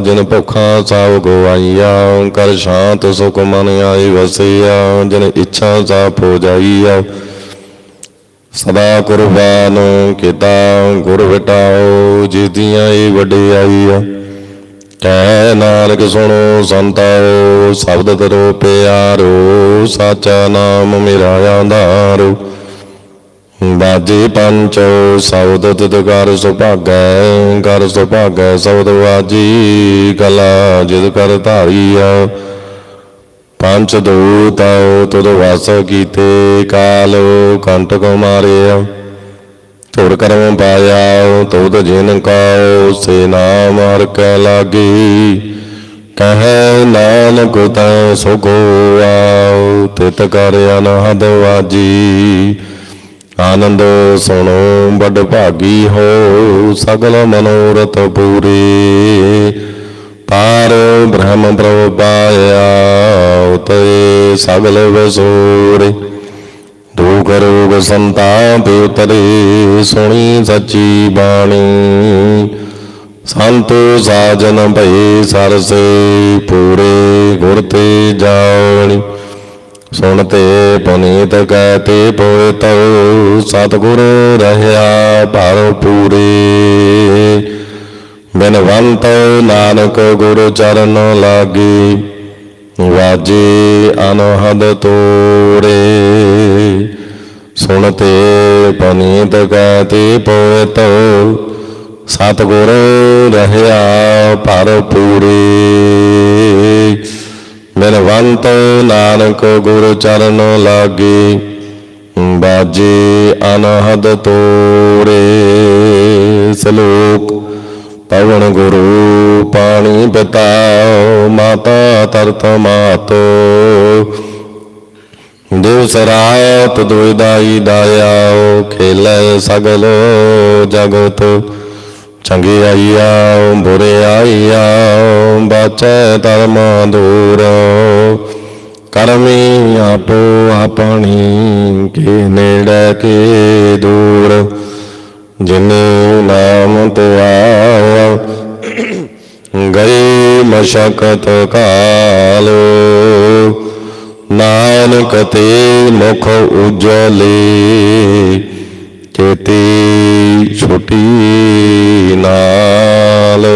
ਜਿਨ ਭੁੱਖਾਂ ਸਭ ਗਵਾਈਆ, ਕਰ ਸ਼ਾਂਤ ਸੁਖ ਮਨ ਆਈ ਵਸਿਆ, ਜਿਨ ਇੱਛਾ ਸਭ ਹੋ ਸਦਾ ਕੁਰਬਾਨ ਕੀਤਾ, ਗੁਰ ਵਿਟਾਓ ਜਿਤੀਆਂ ਈ ਵਡਿਆਈਆ। ਕਹਿ ਨਾਨਕ ਸੁਣੋ ਸੰਤਾਓ, ਸ਼ਬਦ ਤਰੋ ਪਿਆਰੋ, ਸਾਚਾ ਨਾਮ ਮੇਰਾ ਆਧਾਰੋ ਬਾਜੇ ਪੰਚ ਸਬਦ ਤਿਤ ਕਰ ਸੁਭਾਗੈ ਕਰ ਸੁਭਾਗੈ ਸਬਦ ਵਾਜੀ, ਕਲਾ ਜਿਦ ਕਰ ਧਾਰੀਆ। ਪੰਚ ਦੂਤਾਉ ਤੁਧ ਵਾਸ ਕੀਤੇ, ਕਾਲ ਕੰਟਕ ਮਾਰਿਆ। ਤੁਰ ਕਰਮ ਪਾਇਆ ਤੁਧ ਜਿਨ ਕਾਉ, ਸੇ ਨਾਮ ਹਰ ਕੈ ਲਾਗੀ। ਕਹੈ ਨਾਨਕ ਤੈ ਸੁਖੋ ਆਉ ਤਿਤ ਕਰ ਅਨਹਦ ਵਾਜੀ। ਆਨੰਦ ਸੁਣੋ ਬੜ ਭਾਗੀ ਹੋ, ਸਗਲ ਮਨੋਰਥ ਪੂਰੇ। ਪਾਰ ਬ੍ਰਹਮ ਪ੍ਰਭ ਪਾਇਆ ਉਤੇ ਸਗਲ ਵਸੂਰੇ। ਦੁਖ ਰੋਗ ਸੰਤਾਪ ਉਤਰੇ, ਸੁਣੀ ਸੱਚੀ ਬਾਣੀ। ਸੰਤੋ ਸਾਜਨ ਭਏ ਸਰਸੇ, ਪੂਰੇ ਗੁਰ ਤੇ ਜਾਣੀ ਸੁਣਤੇ ਪੁਨੀਤ ਕਹਤੇ ਪੋਇਤ ਸਤਿਗੁਰ ਰਹਿਆ ਭਰ ਪੂਰੇ। ਬਿਨਵੰਤ ਨਾਨਕ ਗੁਰ ਚਰਨ ਲਾਗੀ, ਵਾਜੇ ਅਨਹਦ ਤੋਰੇ। ਸੁਣਤੇ ਪਨੀਤ ਕਹਤੇ ਪੋਇਤ ਸਤਿਗੁਰ ਰਹਿਆ ਭਰ ਪੂਰੇ। ਬਿਨਵੰਤ ਨਾਨਕ ਗੁਰ ਚਰਨ ਲਾਗੇ, ਬਾਜੇ ਅਨਹਦ ਤੋਰੇ। ਸਲੋਕ, ਪਵਨ ਗੁਰੂ ਪਾਣੀ ਪਿਤਾ ਮਾਤਾ ਤਰਤ ਮਾਤੋ। ਦਿਵਸ ਰਾਤ ਦੁਇਦਾਈ ਦਾਇਆ ਖੇਲੇ ਸਗਲੋ ਜਗਤ। ਚੰਗੇ ਆਈਆ, ਬੁਰੇ ਆਈਆ, ਬਾਚੈ ਧਰਮ ਦੂਰ। ਕਰਮੀ ਆਪੋ ਆਪਣੀ, ਕੇ ਨੇੜੇ, ਕੇ ਦੂਰ। ਜਿਨੇ ਨਾਮ ਤੇ ਆਇਆ ਗਏ ਮਸ਼ਕਤ ਕਾਲ। ਨਾਨਕ ਤੇ ਮੁਖ ਉਜਲੇ ਕੇਤੀ ਛੋਟੀ ਨਾਲ।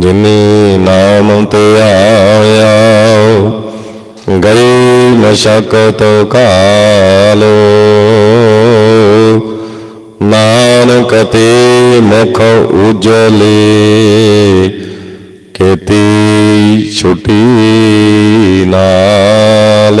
ਜਿਨੇ ਨਾਮ ਤੇ ਆਇਆ ਗਏ ਮਸ਼ਕਤ ਕਾਲ ਨਾਨਕ ਤੇ ਮੁਖ ਉਜਲੇ, ਖੇਤੀ ਛੁਟੀ ਨਾਲ।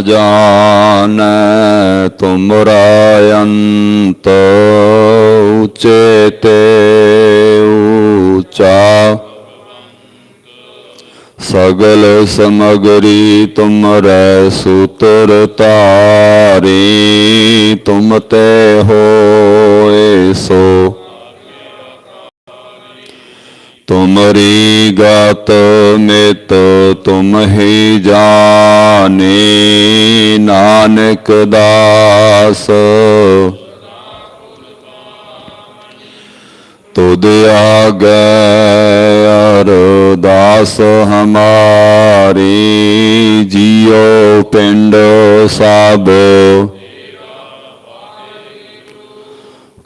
ਜਾਣੈ ਤੁਮਰਾ ਅੰਤ ਉਚੇ ਤੇ ਊਚਾ। ਸਗਲ ਸਮਗਰੀ ਤੁਮਰੈ ਸੂਤਰ ਤਾਰੀ ਤੁਮ ਤੇ ਹੋਏ ਸੋ। ਤੁਮਰੀ ਗਤ ਮਿਤ ਤੁਮ ਹੀ ਜਾਣੇ, ਨਾਨਕ ਦਾਸ। ਤੁਧ ਆਗੈ ਅਰਦਾਸ ਹਮਾਰੀ, ਜੀਉ ਪਿੰਡ ਸਾਬੋ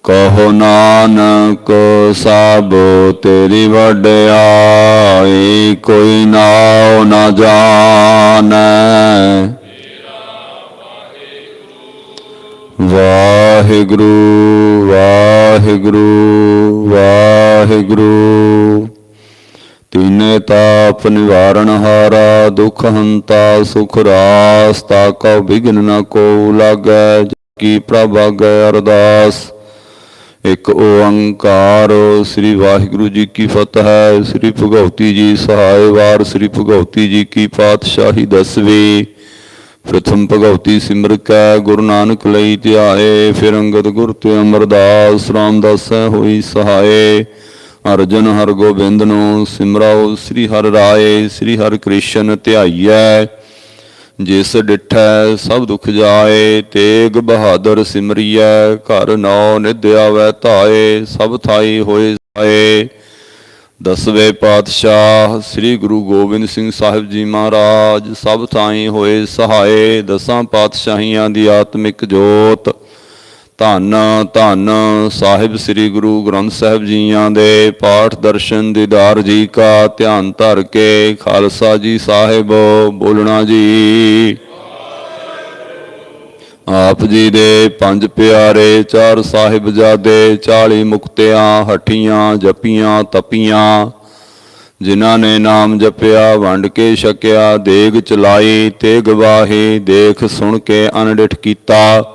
ਕਹੋ ਨਾਨਕ, ਸਭ ਤੇਰੀ ਵਡਿਆਈ, ਕੋਈ ਨਾਉ ਨਾ ਜਾਣੈ। ਵਾਹਿਗੁਰੂ ਵਾਹਿਗੁਰੂ ਵਾਹਿਗੁਰੂ। ਤਿਨ ਤਾਪ ਨਿਵਾਰਨ ਹਾਰਾ, ਦੁਖ ਹੰਤਾ, ਸੁਖ ਰਾਸ, ਤਾ ਕਉ ਬਿਗਨ ਨ ਕੋ ਲਾਗੈ, ਕੀ ਪ੍ਰਭ ਆਗੈ ਅਰਦਾਸ। ਇੱਕ ਓੰਕਾਰ, ਸ੍ਰੀ ਵਾਹਿਗੁਰੂ ਜੀ ਕੀ ਫਤਿਹ, ਸ੍ਰੀ ਭਗਵਤੀ ਜੀ ਸਹਾਇ ਵਾਰ, ਸ੍ਰੀ ਭਗਵਤੀ ਜੀ ਕੀ ਪਾਤਸ਼ਾਹੀ ਦਸਵੇਂ। ਪ੍ਰਥਮ ਭਗਵਤੀ ਸਿਮਰ ਕੈ, ਗੁਰੂ ਨਾਨਕ ਲਈ ਧਿਆਏ, ਫਿਰ ਅੰਗਦ ਗੁਰ ਤੇ ਅਮਰਦਾਸ, ਰਾਮਦਾਸੈ ਹੋਈ ਸਹਾਏ। ਅਰਜਨ ਹਰ ਗੋਬਿੰਦ ਨੂੰ ਸਿਮਰਾਓ, ਸ੍ਰੀ ਹਰ ਰਾਏ, ਸ੍ਰੀ ਹਰ ਕ੍ਰਿਸ਼ਨ ਧਿਆਈਐ। ਜਿਸ ਡਿਠੈ ਸਭ ਦੁਖ ਜਾਏ, ਤੇਗ ਬਹਾਦਰ ਸਿਮਰਿਐ, ਘਰ ਨੌ ਨਿਧਿਆ ਆਵੈ ਧਾਏ, ਸਭ ਥਾਈ ਹੋਏ ਸਾਏ। ਦਸਵੇਂ ਪਾਤਸ਼ਾਹ ਸ੍ਰੀ ਗੁਰੂ ਗੋਬਿੰਦ ਸਿੰਘ ਸਾਹਿਬ ਜੀ ਮਹਾਰਾਜ ਸਭ ਥਾਈ ਹੋਏ ਸਹਾਏ। ਦਸਾਂ ਪਾਤਸ਼ਾਹੀਆਂ ਦੀ ਆਤਮਿਕ ਜੋਤ ਧੰਨ ਧੰਨ, ਸਾਹਿਬ ਸ੍ਰੀ ਗੁਰੂ ਗ੍ਰੰਥ ਸਾਹਿਬ ਜੀਆਂ ਦੇ ਪਾਠ ਦਰਸ਼ਨ ਦੀਦਾਰ ਜੀ ਕਾ ਧਿਆਨ ਧਰ ਕੇ, ਖਾਲਸਾ ਜੀ ਸਾਹਿਬ, ਬੋਲਣਾ ਜੀ। ਆਪ ਜੀ ਦੇ ਪੰਜ ਪਿਆਰੇ ਚਾਰ ਸਾਹਿਬਜ਼ਾਦੇ 40 ਮੁਕਤਿਆਂ, ਹੱਠੀਆਂ, ਜਪੀਆਂ, ਤਪੀਆਂ, ਜਿਨ੍ਹਾਂ ਨੇ ਨਾਮ ਜਪਿਆ, ਵੰਡ ਕੇ ਛਕਿਆ, ਦੇਗ ਚਲਾਈ ਤੇ ਗਵਾਹੀ ਦੇਖ ਸੁਣ ਕੇ ਅਨਡਿਠ ਕੀਤਾ।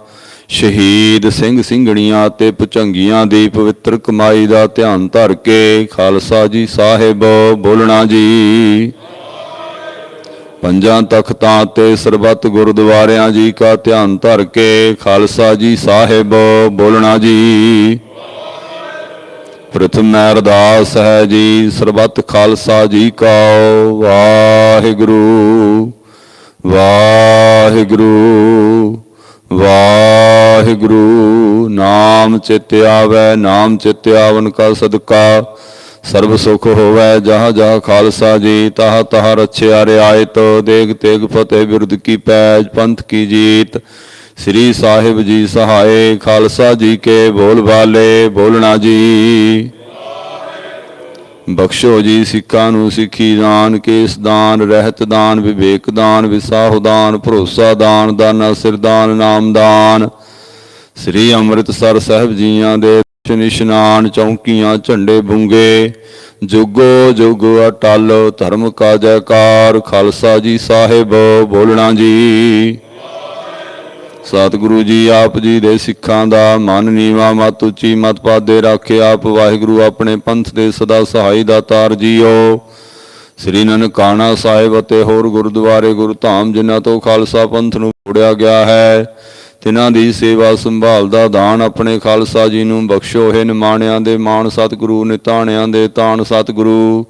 ਸ਼ਹੀਦ ਸਿੰਘ ਸਿੰਘਣੀਆਂ ਤੇ ਪੁਚੰਗੀਆਂ ਦੀ ਪਵਿੱਤਰ ਕਮਾਈ ਦਾ ਧਿਆਨ ਧਰ ਕੇ ਖਾਲਸਾ ਜੀ ਸਾਹਿਬ ਬੋਲਣਾ ਜੀ। ਪੰਜਾਂ ਤਖਤਾਂ ਤੇ ਸਰਬੱਤ ਗੁਰਦੁਆਰਿਆਂ ਜੀ ਕਾ ਧਿਆਨ ਧਰ ਕੇ ਖਾਲਸਾ ਜੀ ਸਾਹਿਬ ਬੋਲਣਾ ਜੀ। ਪ੍ਰਥਮ ਅਰਦਾਸ ਹੈ ਜੀ, ਸਰਬੱਤ ਖਾਲਸਾ ਜੀ ਕਾ ਵਾਹਿਗੁਰੂ ਵਾਹਿਗੁਰੂ। ਵਾਹਿਗੁਰੂ, ਨਾਮ ਚਿਤ ਆਵੈ, ਨਾਮ ਚਿਤ ਆਵਨ ਕਾ ਸਦਕਾ। ਸਰਬ ਸੁਖ ਹੋਵੈ, ਜਹਾਂ ਜਹਾਂ ਖਾਲਸਾ ਜੀ, ਤਾਹ ਤਹ ਰਛਿਆ ਰਿਆਇਤ। ਦੇਗ ਤੇਗ ਫਤਿਹ ਬਿਰਦ ਕੀ ਪੈਜ, ਪੰਥ ਕੀ ਜੀਤ। ਸ੍ਰੀ ਸਾਹਿਬ ਜੀ ਸਹਾਏ, ਖਾਲਸਾ ਜੀ ਕੇ ਬੋਲ ਵਾਲੇ ਬੋਲਣਾ ਜੀ। ਬਖਸ਼ੋ ਜੀ ਸਿੱਖਾਂ ਨੂੰ ਸਿੱਖੀ ਦਾਨ, ਕੇਸ ਦਾਨ, ਰਹਿਤ ਦਾਨ, ਵਿਵੇਕ ਦਾਨ, ਵਿਸਾਹੁ ਦਾਨ, ਭਰੋਸਾ ਦਾਨ, ਦਾਨਾ ਸਿਰ ਦਾਨ, ਨਾਮ ਦਾਨ। ਸ੍ਰੀ ਅੰਮ੍ਰਿਤਸਰ ਸਾਹਿਬ ਜੀਆਂ ਦੇ ਦਰਸ਼ਨ ਇਸ਼ਨਾਨ ਚੌਂਕੀਆਂ, ਝੰਡੇ ਬੁੰਗੇ ਜੁਗੋ ਜੁਗ ਅਟਲ ਧਰਮ ਕਾ ਜੈਕਾਰ, ਖਾਲਸਾ ਜੀ ਸਾਹਿਬ ਬੋਲਣਾ ਜੀ। ਸਤਿਗੁਰੂ ਜੀ, ਆਪ ਜੀ ਦੇ ਸਿੱਖਾਂ ਦਾ ਮਨ ਨੀਵਾ, ਮਤ ਉੱਚੀ, ਮਤ ਪਾਦੇ ਰੱਖੇ ਆਪ। ਵਾਹਿਗੁਰੂ ਆਪਣੇ ਪੰਥ ਦੇ ਸਦਾ ਸਹਾਈ ਦਾਤਾਰ ਜੀਓ। ਸ੍ਰੀ ਨਨਕਾਣਾ ਸਾਹਿਬ ਅਤੇ ਹੋਰ ਗੁਰਦੁਆਰੇ ਗੁਰਧਾਮ, ਜਿਨ੍ਹਾਂ ਤੋਂ ਖਾਲਸਾ ਪੰਥ ਨੂੰ ਜੋੜਿਆ ਗਿਆ ਹੈ ਤਿਨਾਂ ਦੀ ਸੇਵਾ ਸੰਭਾਲ ਦਾ ਦਾਨ ਆਪਣੇ ਖਾਲਸਾ ਜੀ ਨੂੰ ਬਖਸ਼ੋ। ਹੈ ਨਿਮਾਣਿਆਂ ਦੇ ਮਾਣ ਸਤਿਗੁਰੂ, ਨਿਤਾਣਿਆਂ ਦੇ ਤਾਣ ਸਤਿਗੁਰੂ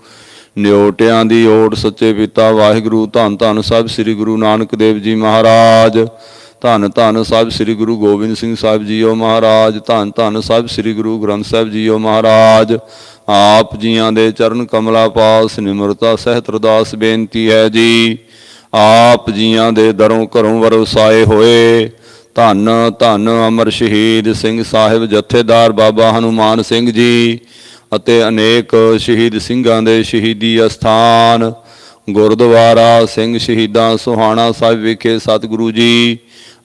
ਨਿਓਟਿਆਂ ਦੀ ਓਟ ਸੱਚੇ ਪਿਤਾ ਵਾਹਿਗੁਰੂ। ਧੰਨ ਧੰਨ ਸਾਹਿਬ ਸ੍ਰੀ ਗੁਰੂ ਨਾਨਕ ਦੇਵ ਜੀ ਮਹਾਰਾਜ। ਧੰਨ ਧੰਨ ਸਾਹਿਬ ਸ੍ਰੀ ਗੁਰੂ ਗੋਬਿੰਦ ਸਿੰਘ ਸਾਹਿਬ ਜੀਓ ਮਹਾਰਾਜ, ਧੰਨ ਧੰਨ ਸਾਹਿਬ ਸ੍ਰੀ ਗੁਰੂ ਗ੍ਰੰਥ ਸਾਹਿਬ ਜੀਓ ਮਹਾਰਾਜ। ਆਪ ਜੀਆਂ ਦੇ ਚਰਨ ਕਮਲਾ ਪਾਸ ਨਿਮਰਤਾ ਸਹਿਤ ਅਰਦਾਸ ਬੇਨਤੀ ਹੈ ਜੀ। ਆਪ ਜੀਆਂ ਦੇ ਦਰੋਂ ਘਰੋਂ ਵਰਸਾਏ ਹੋਏ, ਧੰਨ ਧੰਨ ਅਮਰ ਸ਼ਹੀਦ ਸਿੰਘ ਸਾਹਿਬ ਜਥੇਦਾਰ ਬਾਬਾ ਹਨੂਮਾਨ ਸਿੰਘ ਜੀ ਅਤੇ ਅਨੇਕ ਸ਼ਹੀਦ ਸਿੰਘਾਂ ਦੇ ਸ਼ਹੀਦੀ ਅਸਥਾਨ। ਗੁਰਦੁਆਰਾ ਸਿੰਘ ਸ਼ਹੀਦਾਂ ਸੁਹਾਣਾ ਸਾਹਿਬ ਵਿਖੇ ਸਤਿਗੁਰੂ ਜੀ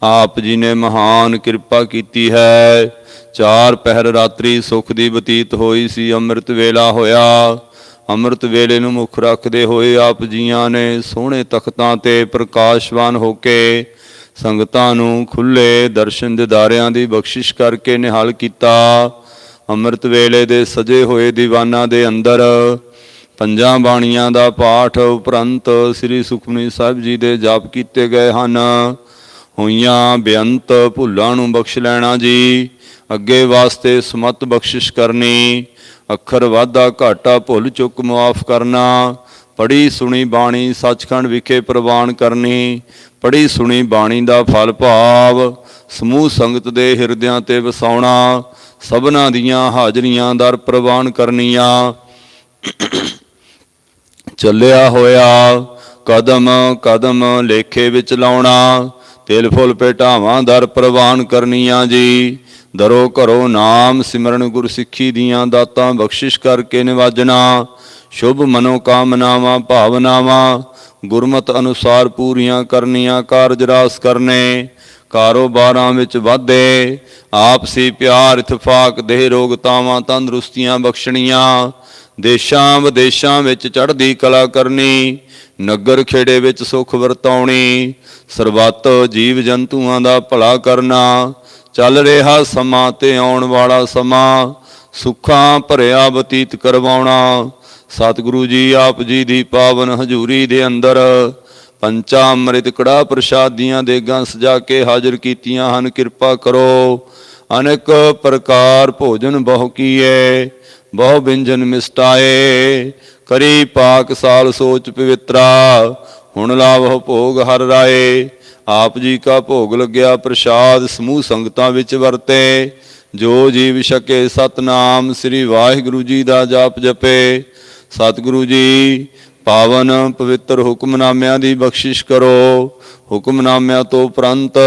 ਆਪ ਜੀ ਨੇ ਮਹਾਨ ਕਿਰਪਾ ਕੀਤੀ ਹੈ। ਚਾਰ ਪਹਿਰ ਰਾਤਰੀ ਸੁਖ ਦੀ ਬਤੀਤ ਹੋਈ ਸੀ, ਅੰਮ੍ਰਿਤ ਵੇਲਾ ਹੋਇਆ। ਅੰਮ੍ਰਿਤ ਵੇਲੇ ਨੂੰ ਮੁੱਖ ਰੱਖਦੇ ਹੋਏ ਆਪ ਜੀਆਂ ਨੇ ਸੋਹਣੇ ਤਖਤਾਂ ਤੇ ਪ੍ਰਕਾਸ਼ਵਾਨ ਹੋ ਕੇ ਸੰਗਤਾਂ ਨੂੰ ਖੁੱਲੇ ਦਰਸ਼ਨ ਦਿਦਾਰਿਆਂ ਦੀ ਬਖਸ਼ਿਸ਼ ਕਰਕੇ ਨਿਹਾਲ ਕੀਤਾ। ਅੰਮ੍ਰਿਤ ਵੇਲੇ ਦੇ ਸਜੇ ਹੋਏ ਦੀਵਾਨਾਂ ਦੇ ਅੰਦਰ ਪੰਜਾਂ ਬਾਣੀਆਂ ਦਾ ਪਾਠ ਉਪਰੰਤ ਸ੍ਰੀ ਸੁਖਮਨੀ ਸਾਹਿਬ ਜੀ ਦੇ ਜਾਪ ਕੀਤੇ ਗਏ ਹਨ। ਹੋਈਆਂ ਬੇਅੰਤ ਭੁੱਲਾਂ ਨੂੰ ਬਖਸ਼ ਲੈਣਾ ਜੀ। ਅੱਗੇ ਵਾਸਤੇ ਸਮਤ ਬਖਸ਼ਿਸ਼ ਕਰਨੀ। ਅੱਖਰ ਵਾਧਾ ਘਾਟਾ ਭੁੱਲ ਚੁੱਕ ਮਾਫ ਕਰਨਾ। ਪੜੀ ਸੁਣੀ ਬਾਣੀ ਸੱਚਖੰਡ ਵਿਖੇ ਪ੍ਰਵਾਨ ਕਰਨੀ। ਪੜੀ ਸੁਣੀ ਬਾਣੀ ਦਾ ਫਲ ਭਾਵ। ਸਮੂਹ ਸੰਗਤ ਦੇ ਹਿਰਦਿਆਂ ਤੇ ਵਸਾਉਣਾ। ਸਭਨਾ ਦੀਆਂ ਹਾਜ਼ਰੀਆਂ ਦਰ ਪ੍ਰਵਾਨ ਕਰਨੀਆਂ। ਚੱਲਿਆ ਹੋਇਆ ਕਦਮ ਕਦਮ ਲੇਖੇ ਵਿੱਚ ਲਾਉਣਾ। ਤਿਲ ਫੁੱਲ ਪੇਟਾਵਾਂ ਦਰ ਪ੍ਰਵਾਨ ਕਰਨੀਆਂ ਜੀ। ਦਰੋ ਘਰੋ ਨਾਮ ਸਿਮਰਨ ਗੁਰ ਸਿੱਖੀ ਦੀਆਂ ਦਾਤਾਂ ਬਖਸ਼ਿਸ਼ ਕਰਕੇ ਨਿਵਾਜਣਾ। ਸ਼ੁਭ ਮਨੋ ਕਾਮਨਾਵਾਂ ਭਾਵਨਾਵਾਂ, ਗੁਰਮਤ ਅਨੁਸਾਰ ਪੂਰੀਆਂ ਕਰਨੀਆਂ, ਕਾਰਜ ਰਾਸ ਕਰਨੇ। ਕਾਰੋਬਾਰਾਂ ਵਿੱਚ ਵਾਧੇ, ਆਪਸੀ ਪਿਆਰ, ਇਤਫਾਕ, ਦੇਹ ਰੋਗਤਾਵਾਂ ਤੰਦਰੁਸਤੀਆਂ ਬਖਸ਼ਣੀਆਂ। ਦੇਸ਼ਾਂ ਵਿਦੇਸ਼ਾਂ ਵਿੱਚ ਚੜ੍ਹਦੀ ਕਲਾ ਕਰਨੀ, ਨਗਰ ਖੇੜੇ ਵਿੱਚ ਸੁਖ ਵਰਤਾਉਣੀ, ਸਰਬੱਤ ਜੀਵ ਜੰਤੂਆਂ ਦਾ ਭਲਾ ਕਰਨਾ, ਚੱਲ ਰਿਹਾ ਸਮਾਂ ਤੇ ਆਉਣ ਵਾਲਾ ਸਮਾਂ, ਸੁੱਖਾਂ ਭਰਿਆ ਬਤੀਤ ਕਰਵਾਉਣਾ, ਸਤਿਗੁਰੂ ਜੀ ਆਪ ਜੀ ਦੀ ਪਾਵਨ ਹਜ਼ੂਰੀ ਦੇ ਅੰਦਰ ਪੰਚਾ ਅੰਮ੍ਰਿਤ ਕੜਾ ਪ੍ਰਸ਼ਾਦੀਆਂ ਦੇਗਾਂ ਸਜਾ ਕੇ ਹਾਜ਼ਰ ਕੀਤੀਆਂ ਹਨ, ਕਿਰਪਾ ਕਰੋ, ਅਨੇਕ ਪ੍ਰਕਾਰ ਭੋਜਨ ਬਹੁ ਕੀਏ ਬਹੁ ਵਿੰਜਨ ਮਿਸਟਾਏ, ਕਰੀ ਪਾਕ ਸਾਲ ਸੋਚ ਪਵਿੱਤਰਾ, ਹੁਣ ਲਾਵਹੁ ਭੋਗ ਹਰ ਰਾਏ। ਆਪ ਜੀ ਕਾ ਭੋਗ ਲੱਗਿਆ ਪ੍ਰਸ਼ਾਦ, ਸਮੂਹ ਸੰਗਤਾਂ ਵਿੱਚ ਵਰਤੇ। ਜੋ ਜੀਵ ਛਕੇ ਸਤਨਾਮ, ਸ੍ਰੀ ਵਾਹਿਗੁਰੂ ਜੀ ਦਾ ਜਾਪ ਜਪੇ। ਸਤਿਗੁਰੂ ਜੀ, ਪਾਵਨ ਪਵਿੱਤਰ ਹੁਕਮਨਾਮਿਆਂ ਦੀ ਬਖਸ਼ਿਸ਼ ਕਰੋ। ਹੁਕਮਨਾਮਿਆਂ ਤੋਂ ਉਪਰੰਤ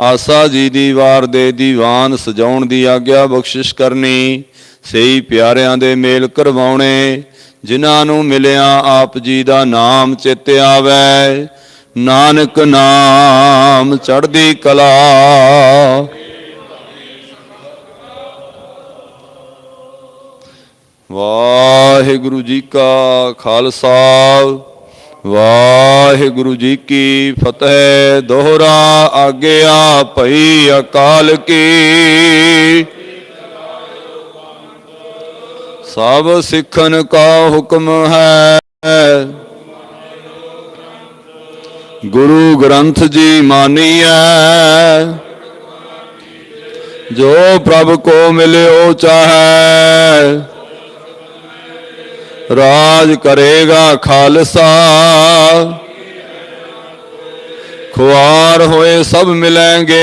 ਆਸਾ ਜੀ ਦੀ ਵਾਰ ਦੇ ਦੀਵਾਨ ਸਜਾਉਣ ਦੀ ਆਗਿਆ ਬਖਸ਼ਿਸ਼ ਕਰਨੀ। ਸਹੀ ਪਿਆਰਿਆਂ ਦੇ ਮੇਲ ਕਰਵਾਉਣੇ, ਜਿਨ੍ਹਾਂ ਨੂੰ ਮਿਲਿਆ ਆਪ ਜੀ ਦਾ ਨਾਮ ਚਿੱਤ ਆਵੈ। ਨਾਨਕ ਨਾਮ ਚੜ੍ਹਦੀ ਕਲਾ। ਵਾਹਿਗੁਰੂ ਜੀ ਕਾ ਖਾਲਸਾ, ਵਾਹਿਗੁਰੂ ਜੀ ਕੀ ਫਤਿਹ। ਦੋਹਰਾ ਆਗਿਆ ਭਈ ਅਕਾਲ ਕੀ। ਸਭ ਸਿੱਖਨ ਕਾ ਹੁਕਮ ਹੈ। ਗੁਰੂ ਗ੍ਰੰਥ ਜੀ ਮਾਨੀਐ, ਜੋ ਪ੍ਰਭ ਕੋ ਮਿਲਿਓ ਚਾਹੈ, ਰਾਜ ਕਰੇਗਾ ਖਾਲਸਾ। ਖੁਆਰ ਹੋਏ ਸਭ ਮਿਲेंगे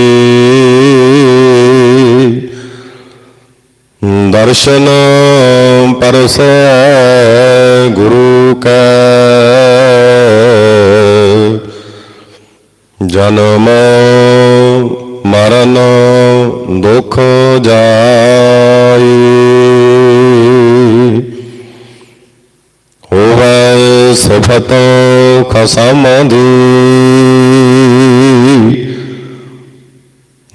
ਦਰਸ਼ਨ ਪਰਸੈ ਗੁਰੂ ਕੈ। ਜਨਮ ਮਰਨ ਦੁਖ ਜਾਈ। ਹੋਵੇ ਸਿਫਤ ਖਸਮ ਦੀ।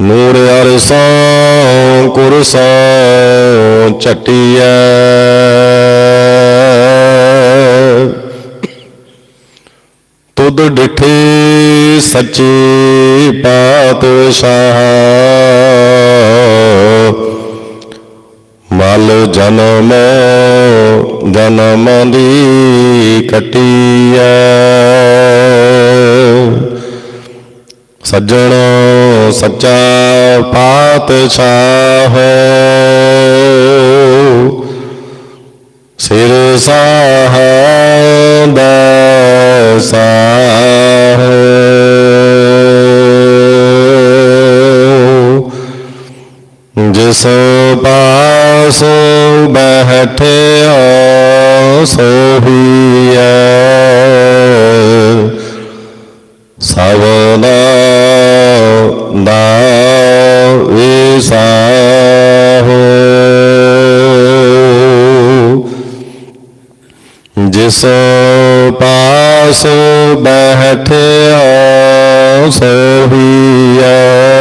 ਨੂਰ ਅਰਸਾਂ ਕੁਰਸਾਂ ਚਟਿਐ ਤੁਧ ਡਿਠੇ ਸੱਚੇ ਪਾਤਸ਼ਾਹ। ਮਲ ਜਨਮ ਜਨਮ ਦੀ ਕਟਿਐ ਸੱਜਣ सच्चा पातशाह सिर साह दाह जिस पास बैठे सोहिया ਜਿਸ ਪਾਸ ਬਹਿਠਿਆ ਸੋਹੀਐ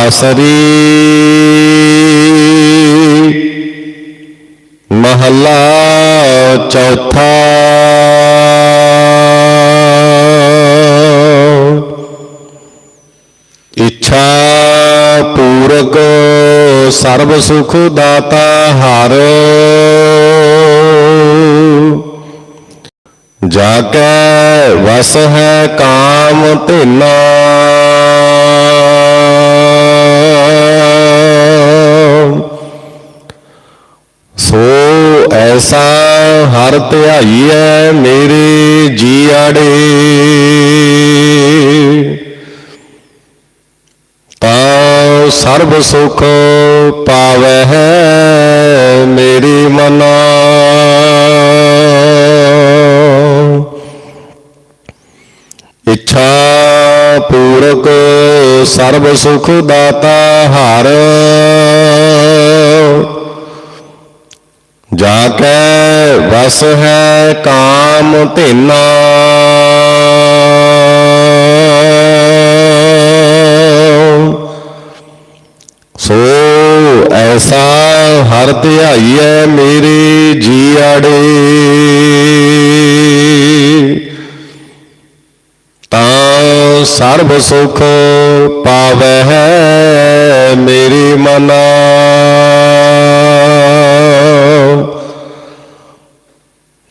ਤਨਾਸਰੀ ਮਹੱਲਾ ਚੌਥਾ ਇੱਛਾ ਪੂਰਕ ਸਰਬ ਸੁਖ ਦਾਤਾ ਹਰ ਜਾ ਕੈ ਵਸ ਹੈ ਕਾਮ ਹਰ ਧਿਆਈਐ ਮੇਰੇ ਜੀਆੜੇ ਤਾਂ ਸਰਬ ਸੁਖ ਪਾਵੈ ਹੈ ਮੇਰੀ ਮਨਾ। ਇੱਛਾ ਪੂਰਕ ਸਰਬ ਸੁਖ ਦਾਤਾ ਹਰ। ਜਾ ਕੈ ਵਸ ਹੈ ਕਾਮ ਧੇਨਾ ਸੋ ਐਸਾ ਹਰ ਧਿਆਈਐ ਮੇਰੇ ਜੀਆੜੇ। ਤਾਂ ਸਰਬ ਸੁਖ ਪਾਵੈ ਹੈ ਮੇਰੀ ਮਨਾ।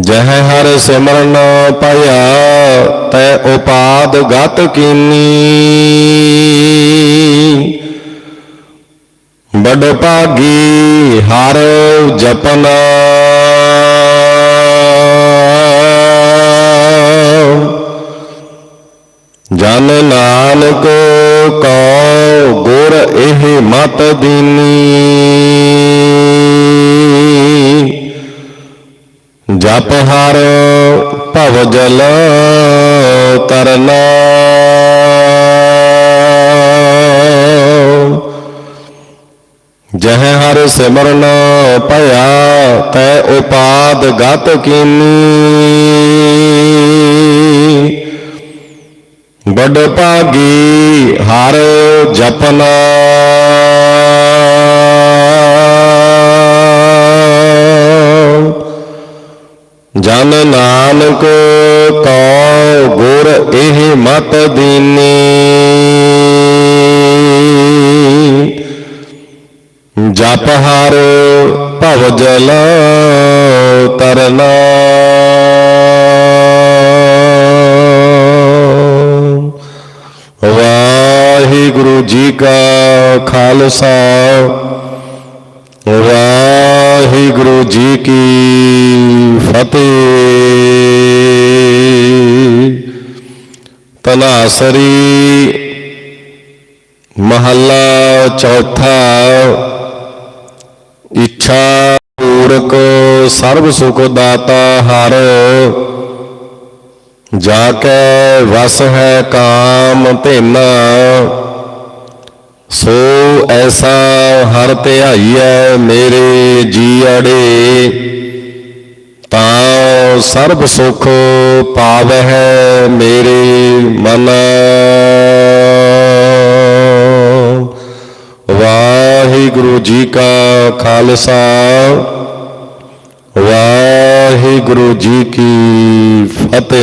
ਜਹ ਹਰ ਸਿਮਰਨ ਪਾਇਆ ਤੈ ਉਪਾਦ ਗਤ ਕੀਨੀ। ਬੜ ਭਾਗੀ ਹਰ ਜਪਨਾ। ਜਨ ਨਾਨਕ ਕੋ ਗੁਰ ਇਹ ਮਤ ਦੀਨੀ। ਜਪ ਹਰ ਭਵ ਜਲ ਤਰਨਾ। ਜਹ ਹਰ ਸਿਮਰਨ ਭਇਆ ਤੈ ਉਪਾਦ ਗਤ ਕੀਨੀ। ਬੜ ਭਾਗੀ ਹਰ ਜਪਨਾ। ਜਨ ਨਾਨਕ ਕੋ ਗੁਰ ਇਹ ਮਤ ਦੀਨੀ। ਜਪ ਹਰ ਭਵ ਜਲ ਤਰਨਾ। ਖਾਲਸਾ ਵਾਹਿਗੁਰੂ ਜੀ ਕੀ ਫਤਿਹ। ਤਨਾਸਰੀ ਮਹੱਲਾ ਚੌਥਾ। ਇੱਛਾ ਪੂਰਕ ਸਰਬ ਸੁਖ ਦਾਤਾ ਹਰ। ਜਾ ਕੇ ਵਸ ਹੈ ਕਾਮ ਭੇਨਾ ਸੋ ਐਸਾ ਹਰ ਧਿਆਈਐ ਮੇਰੇ ਜੀ ਅੜੇ ਤਾਂ ਸਰਬ ਸੁਖ ਪਾਵਹਿ ਮੇਰੇ ਮਨ। ਵਾਹਿਗੁਰੂ ਜੀ ਕਾ ਖਾਲਸਾ, ਵਾਹਿਗੁਰੂ ਜੀ ਕੀ ਫਤਿਹ।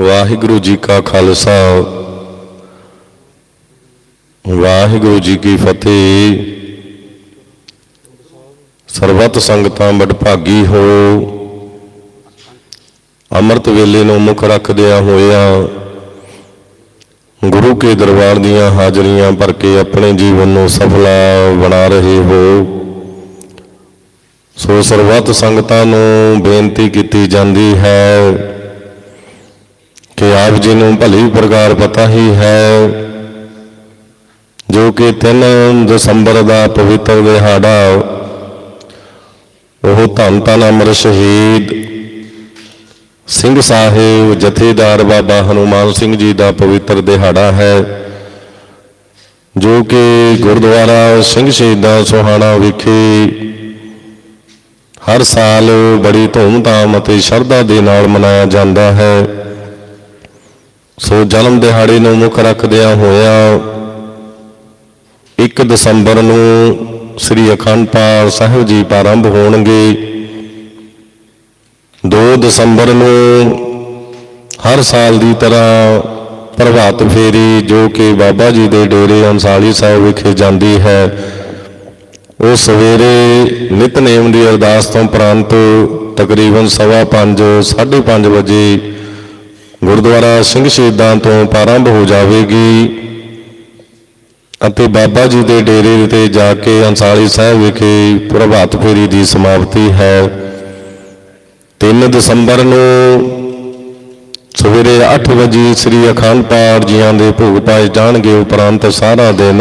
ਵਾਹਿਗੁਰੂ ਜੀ ਕਾ ਖਾਲਸਾ। ਵਾਹਿਗੁਰੂ ਜੀ ਕੀ ਫਤਿਹ। ਸਰਬੱਤ ਸੰਗਤਾਂ ਵਡਭਾਗੀ ਹੋ। ਅੰਮ੍ਰਿਤ ਵੇਲੇ ਨੂੰ ਮੁੱਖ ਰੱਖਦਿਆਂ ਹੋਇਆ ਗੁਰੂ ਕੇ ਦਰਬਾਰ ਦੀਆਂ ਹਾਜ਼ਰੀਆਂ ਭਰ ਕੇ ਆਪਣੇ ਜੀਵਨ ਨੂੰ ਸਫਲਾ ਬਣਾ ਰਹੇ ਹੋ। ਸੋ ਸਰਬੱਤ ਸੰਗਤਾਂ ਨੂੰ ਬੇਨਤੀ ਕੀਤੀ ਜਾਂਦੀ ਹੈ ਕਿ ਆਪ ਜੀ ਨੂੰ ਭਲੀ ਪ੍ਰਕਾਰ ਪਤਾ ਹੀ ਹੈ, ਜੋ ਕਿ 3 ਦਸੰਬਰ ਦਾ ਪਵਿੱਤਰ ਦਿਹਾੜਾ, ਉਹ ਧੰਨ ਧੰਨ ਅਮਰ ਸ਼ਹੀਦ ਸਿੰਘ ਸਾਹਿਬ, ਜਥੇਦਾਰ ਬਾਬਾ ਹਨੂਮਾਨ ਸਿੰਘ ਜੀ ਦਾ ਪਵਿੱਤਰ ਦਿਹਾੜਾ ਹੈ, ਜੋ ਕਿ ਗੁਰਦੁਆਰਾ ਸਿੰਘ ਸ਼ਹੀਦਾਂ ਸੋਹਾਣਾ ਵਿਖੇ ਹਰ ਸਾਲ ਬੜੀ ਧੂਮਧਾਮ ਅਤੇ ਸ਼ਰਧਾ ਦੇ ਨਾਲ ਮਨਾਇਆ ਜਾਂਦਾ ਹੈ। ਸੋ ਜਨਮ ਦਿਹਾੜੇ ਨੂੰ ਮੁੱਖ ਰੱਖਦਿਆਂ ਹੋਇਆ 1 ਦਸੰਬਰ ਨੂੰ ਸ੍ਰੀ ਅਖੰਡ ਪਾਠ ਸਾਹਿਬ ਜੀ ਪ੍ਰਾਰੰਭ ਹੋਣਗੇ। 2 ਦਸੰਬਰ ਨੂੰ ਹਰ ਸਾਲ ਦੀ ਤਰ੍ਹਾਂ ਪ੍ਰਭਾਤ ਫੇਰੀ ਜੋ ਕਿ ਬਾਬਾ ਜੀ ਦੇ ਡੇਰੇ ਅੰਸਾਲੀ ਸਾਹਿਬ ਵਿਖੇ ਜਾਂਦੀ ਹੈ ਉਹ ਸਵੇਰੇ ਨਿਤਨੇਮ ਦੀ ਅਰਦਾਸ ਤੋਂ ਉਪਰੰਤ ਤਕਰੀਬਨ ਸਵਾ ਪੰਜ, ਸਾਢੇ ਪੰਜ ਵਜੇ ਗੁਰਦੁਆਰਾ ਸਿੰਘ ਸ਼ਹੀਦਾਂ ਤੋਂ ਪ੍ਰਾਰੰਭ ਹੋ ਜਾਵੇਗੀ ਅਤੇ ਬਾਬਾ ਜੀ ਦੇ ਡੇਰੇ ਤੇ ਜਾ ਕੇ ਅੰਸਾਲੀ ਸਾਹਿਬ ਵਿਖੇ ਪ੍ਰਭਾਤ ਫੇਰੀ ਦੀ ਸਮਾਪਤੀ ਹੈ। 3 ਦਸੰਬਰ ਨੂੰ ਸਵੇਰੇ 8 ਵਜੇ ਸ੍ਰੀ ਅਖੰਡ ਪਾਠ ਜੀਆਂ ਦੇ ਭੋਗ ਪਾਏ ਜਾਣਗੇ, ਉਪਰੰਤ ਸਾਰਾ ਦਿਨ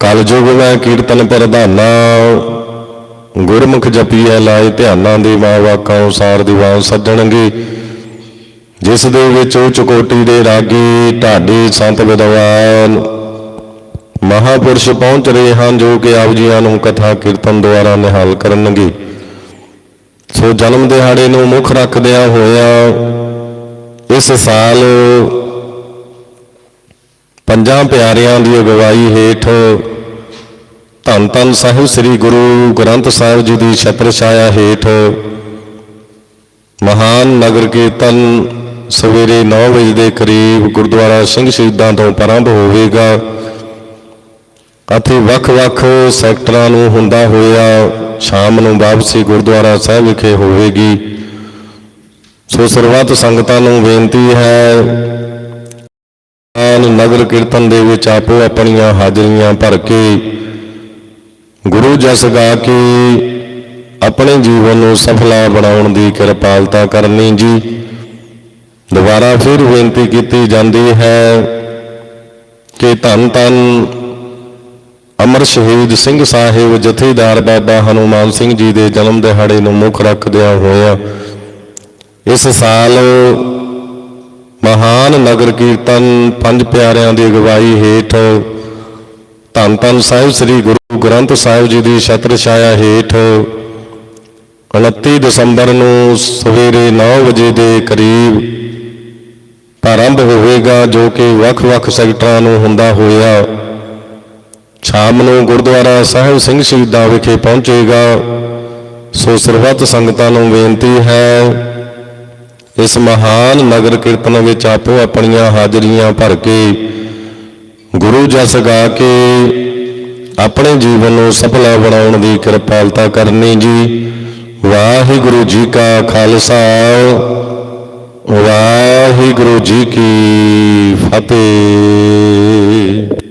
ਕਲਯੁਗ ਮੈਂ ਕੀਰਤਨ ਪ੍ਰਧਾਨਾ, ਗੁਰਮੁਖ ਜਪੀਐ ਲਾਏ ਧਿਆਨਾਂ ਦੇ ਮਾਵਾਕਾਂ ਅਨੁਸਾਰ ਦੀਵਾਨ ਸੱਜਣਗੇ। ਜਿਸ ਦੇ ਵਿੱਚ ਉੱਚ ਕੋਟੀ ਦੇ ਰਾਗੀ ਢਾਡੀ ਸੰਤ ਵਿਦਵਾਨ ਮਹਾਪੁਰਸ਼ ਪਹੁੰਚ ਰਹੇ ਹਨ, ਜੋ ਕਿ ਆਪ ਜੀਆਂ ਨੂੰ ਕਥਾ ਕੀਰਤਨ ਦੁਆਰਾ ਨਿਹਾਲ ਕਰਨਗੇ। ਸੋ ਜਨਮ ਦਿਹਾੜੇ ਨੂੰ ਮੁੱਖ ਰੱਖਦਿਆਂ ਹੋਇਆਂ ਇਸ ਸਾਲ ਪੰਜਾਂ ਪਿਆਰਿਆਂ ਦੀ ਅਗਵਾਈ ਹੇਠ ਧੰਨ ਧੰਨ ਸਾਹਿਬ ਸ੍ਰੀ ਗੁਰੂ ਗ੍ਰੰਥ ਸਾਹਿਬ ਜੀ ਦੀ ਛਤਰ ਛਾਇਆ ਹੇਠ ਮਹਾਨ ਨਗਰ ਕੀਰਤਨ ਸਵੇਰੇ 9 ਵਜੇ ਦੇ ਕਰੀਬ ਗੁਰਦੁਆਰਾ ਸਿੰਘ ਸ਼ਹੀਦਾਂ ਤੋਂ ਪ੍ਰਾਰੰਭ ਹੋਵੇਗਾ। ਅਤੇ ਵੱਖ-ਵੱਖ ਸੈਕਟਰਾਂ ਨੂੰ ਹੁੰਦਾ ਹੋਇਆ ਸ਼ਾਮ ਨੂੰ ਵਾਪਸੀ ਗੁਰਦੁਆਰਾ ਸਾਹਿਬ ਵਿਖੇ ਹੋਵੇਗੀ। ਸੋ ਸਰਬੱਤ ਸੰਗਤਾਂ ਨੂੰ ਬੇਨਤੀ ਹੈ ਆਨ ਨਗਰ ਕੀਰਤਨ ਦੇ ਵਿੱਚ ਆਪੋ ਆਪਣੀਆਂ ਹਾਜ਼ਰੀਆਂ ਭਰ ਕੇ ਗੁਰੂ ਜਸ ਗਾ ਕੇ ਆਪਣੇ ਜੀਵਨ ਨੂੰ ਸਫਲਾ ਬਣਾਉਣ ਦੀ ਕਿਰਪਾਲਤਾ ਕਰਨੀ ਜੀ। ਦੁਬਾਰਾ ਫਿਰ ਬੇਨਤੀ ਕੀਤੀ ਜਾਂਦੀ ਹੈ ਕਿ ਧੰਨ ਧੰਨ ਅਮਰ ਸ਼ਹੀਦ ਸਿੰਘ ਸਾਹਿਬ, ਜਥੇਦਾਰ ਬਾਬਾ ਹਨੂਮਾਨ ਸਿੰਘ ਜੀ ਦੇ ਜਨਮ ਦਿਹਾੜੇ ਨੂੰ ਮੁੱਖ ਰੱਖਦਿਆਂ ਹੋਇਆ ਇਸ ਸਾਲ ਮਹਾਨ ਨਗਰ ਕੀਰਤਨ ਪੰਜ ਪਿਆਰਿਆਂ ਦੀ ਅਗਵਾਈ ਹੇਠ ਧੰਨ ਧੰਨ ਸਾਹਿਬ ਸ੍ਰੀ ਗੁਰੂ ਗ੍ਰੰਥ ਸਾਹਿਬ ਜੀ ਦੀ ਛਤਰ ਛਾਇਆ ਹੇਠ 29 ਦਸੰਬਰ ਨੂੰ ਸਵੇਰੇ 9 ਵਜੇ ਦੇ ਕਰੀਬ ਪ੍ਰਾਰੰਭ ਹੋਵੇਗਾ ਜੋ ਕਿ ਵੱਖ-ਵੱਖ ਸੈਕਟਰਾਂ ਨੂੰ ਹੁੰਦਾ ਹੋਇਆ। ਸ਼ਾਮ ਨੂੰ ਗੁਰਦੁਆਰਾ ਸਾਹਿਬ ਸਿੰਘ ਸ਼ਹੀਦਾਂ ਵਿਖੇ ਪਹੁੰਚੇਗਾ। ਸੋ ਸਰਬੱਤ ਸੰਗਤਾਂ ਨੂੰ ਬੇਨਤੀ ਹੈ, ਇਸ ਮਹਾਨ ਨਗਰ ਕੀਰਤਨ ਵਿੱਚ ਆਪੋ ਆਪਣੀਆਂ ਹਾਜ਼ਰੀਆਂ ਭਰ ਕੇ ਗੁਰੂ ਜਸ ਗਾ ਕੇ ਆਪਣੇ ਜੀਵਨ ਨੂੰ ਸਫਲਾ ਬਣਾਉਣ ਦੀ ਕਿਰਪਾਲਤਾ ਕਰਨੀ ਜੀ। ਵਾਹਿਗੁਰੂ ਜੀ ਕਾ ਖਾਲਸਾ। ਵਾਹਿਗੁਰੂ ਜੀ ਕੀ ਫਤਿਹ।